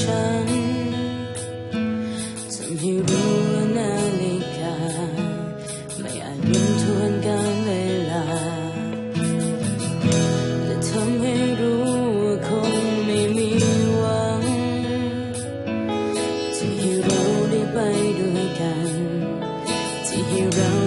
ฉันทำให้รู้ว่านาฬิกา ไม่อาจบินทวนการเวลา แต่ทำให้รู้ว่าคงไม่มีหวังที่ให้เราได้ไปด้วยกัน ที่ให้เรา